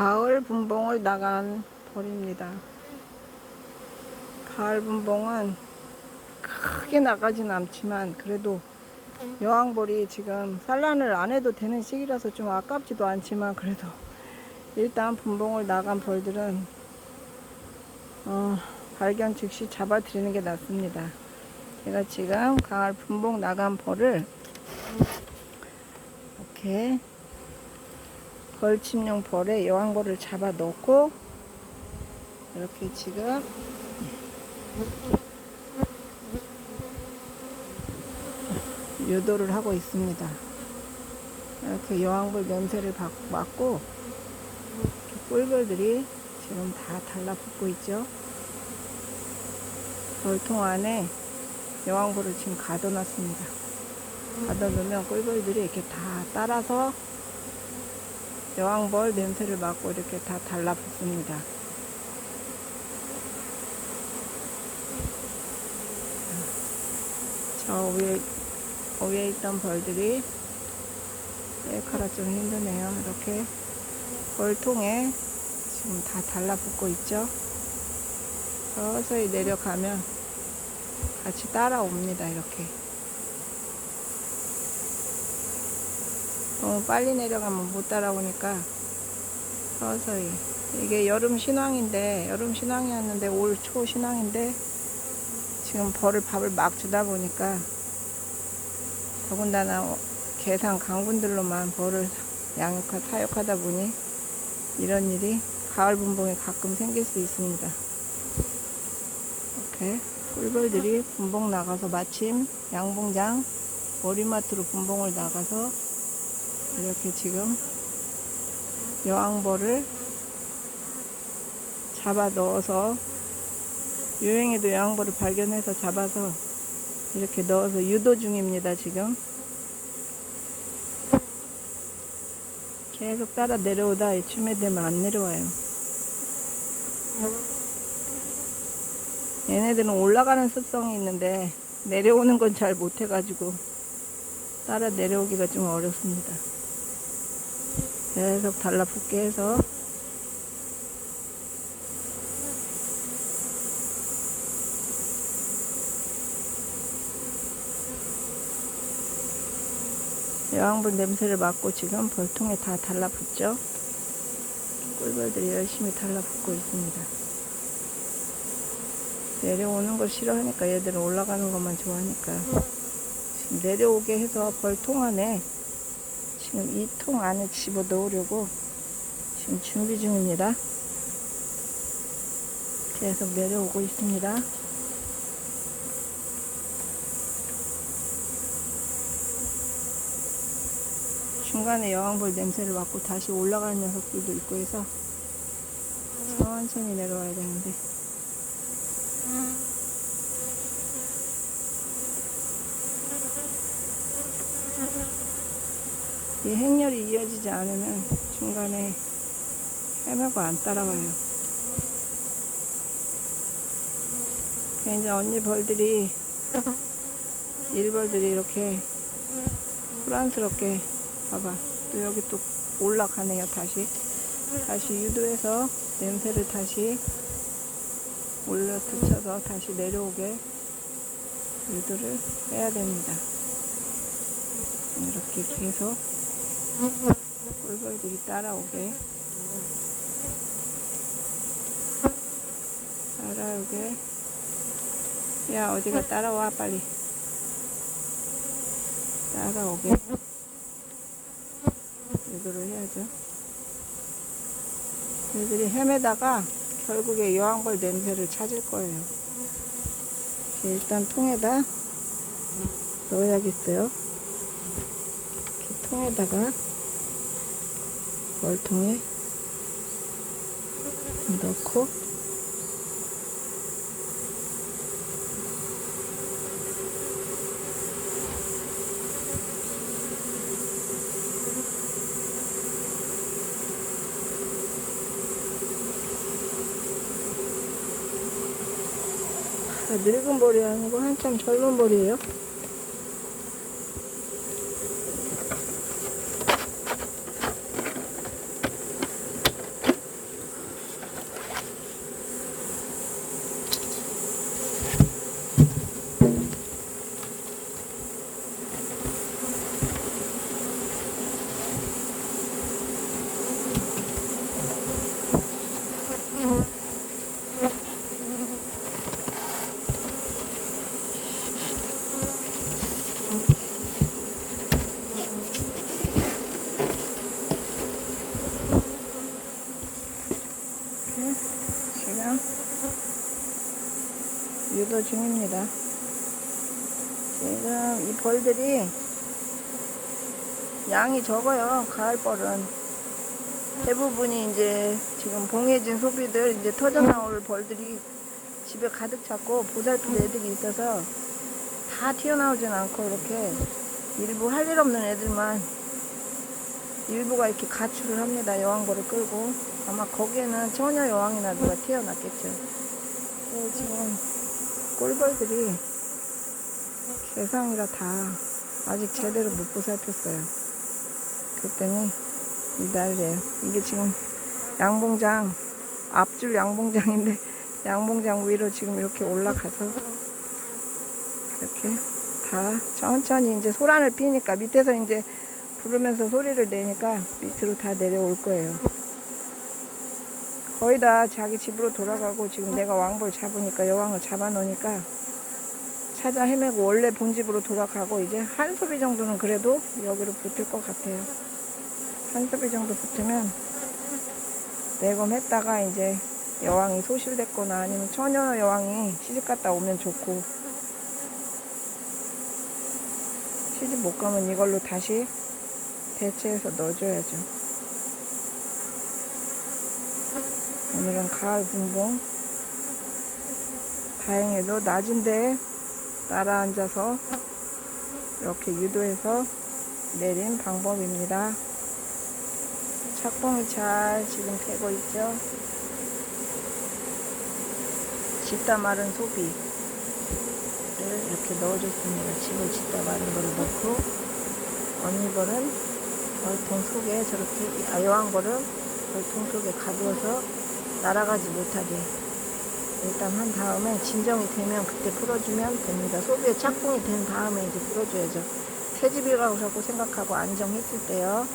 가을 분봉을 나간 벌입니다. 가을 분봉은 크게 나가진 않지만 그래도 여왕벌이 지금 산란을 안 해도 되는 시기라서 좀 아깝지도 않지만 그래도 일단 분봉을 나간 벌들은 어, 발견 즉시 잡아드리는 게 낫습니다. 제가 지금 가을 분봉 나간 벌을 이렇게 벌침용 벌에 여왕벌을 잡아 넣고 이렇게 지금 유도를 하고 있습니다. 이렇게 여왕벌 냄새를 박- 맡고 꿀벌들이 지금 다 달라붙고 있죠. 벌통 안에 여왕벌을 지금 가둬놨습니다. 가둬놓으면 꿀벌들이 이렇게 다 따라서 여왕벌 냄새를 맡고 이렇게 다 달라붙습니다. 저 위에, 위에 있던 벌들이 셀카라 좀 힘드네요. 이렇게 벌통에 지금 다 달라붙고 있죠. 서서히 내려가면 같이 따라옵니다. 이렇게. 너무 빨리 내려가면 못 따라오니까 서서히 이게 여름 신황인데 여름 신황이었는데 올 초 신황인데 지금 벌을 밥을 막 주다 보니까 더군다나 계산 강군들로만 벌을 양육하 사육하다 보니 이런 일이 가을 분봉에 가끔 생길 수 있습니다. 이렇게 꿀벌들이 분봉 나가서 마침 양봉장 머리맡으로 분봉을 나가서 이렇게 지금 여왕벌을 잡아 넣어서 유행에도 여왕벌을 발견해서 잡아서 이렇게 넣어서 유도 중입니다 지금. 계속 따라 내려오다 이쯤에 되면 안 내려와요. 얘네들은 올라가는 습성이 있는데 내려오는 건 잘 못해가지고 따라 내려오기가 좀 어렵습니다 계속 달라붙게 해서 여왕벌 냄새를 맡고 지금 벌통에 다 달라붙죠. 꿀벌들이 열심히 달라붙고 있습니다. 내려오는 걸 싫어하니까 얘들은 올라가는 것만 좋아하니까 지금 내려오게 해서 벌통 안에 지금 이 통 안에 집어 넣으려고 지금 준비 중입니다. 계속 내려오고 있습니다. 중간에 여왕벌 냄새를 맡고 다시 올라가는 녀석들도 있고 해서 천천히 내려와야 되는데 이 행렬이 이어지지 않으면 중간에 헤매고 안 따라와요. 이제 언니 벌들이 일벌들이 이렇게 불안스럽게 봐봐. 또 여기 또 올라가네요 다시. 다시 유도해서 냄새를 다시 올려 붙여서 다시 내려오게 유도를 해야 됩니다. 이렇게 계속 꿀벌들이 따라오게. 따라오게. 야 어디가 따라와 빨리. 따라오게. 유도를 해야죠. 얘들이 헤매다가 결국에 여왕벌 냄새를 찾을 거예요. 일단 통에다 넣어야겠어요. 이렇게 통에다가 월통에 넣고? 다 늙은 볼이 아니고 한참 젊은 네, 꽃이 지금 유도 중입니다. 지금 이 벌들이 양이 적어요. 가을벌은 대부분이 이제 지금 봉해진 소비들 이제 터져 나올 벌들이 집에 가득 찼고 보살핀 애들이 있어서 다 튀어나오진 않고 이렇게 일부 할 일 없는 애들만 일부가 이렇게 가출을 합니다. 여왕벌을 끌고 아마 거기에는 처녀 여왕이나 누가 튀어났겠죠. 그리고 지금 꿀벌들이 개상이라 다 아직 제대로 못 보살폈어요. 그랬더니 이 난리에요. 이게 지금 양봉장 앞줄 양봉장인데 양봉장 위로 지금 이렇게 올라가서 이렇게 다 천천히 이제 소란을 피니까 밑에서 이제 부르면서 소리를 내니까 밑으로 다 내려올 거예요. 거의 다 자기 집으로 돌아가고 지금 내가 왕벌 잡으니까 여왕을 잡아놓으니까 찾아 헤매고 원래 본집으로 돌아가고 이제 한 소비 정도는 그래도 여기로 붙을 것 같아요. 한 소비 정도 붙으면 매검했다가 이제 여왕이 소실됐거나 아니면 처녀 여왕이 시집 갔다 오면 좋고 시집 못 가면 이걸로 다시 대체해서 넣어줘야죠. 오늘은 가을 분봉. 다행히도 낮은데 따라 앉아서 이렇게 유도해서 내린 방법입니다. 착봉이 잘 지금 되고 있죠. 짓다 마른 소비를 이렇게 넣어줬습니다. 집을 짓다 마른 거를 넣고 언니벌은 벌 통 속에 저렇게 아, 여왕벌은 벌통 속에 가두어서 날아가지 못하게 일단 한 다음에 진정이 되면 그때 풀어주면 됩니다. 소비에 착봉이 된 다음에 이제 풀어줘야죠. 새 집이라고 자꾸 생각하고 안정했을 때요.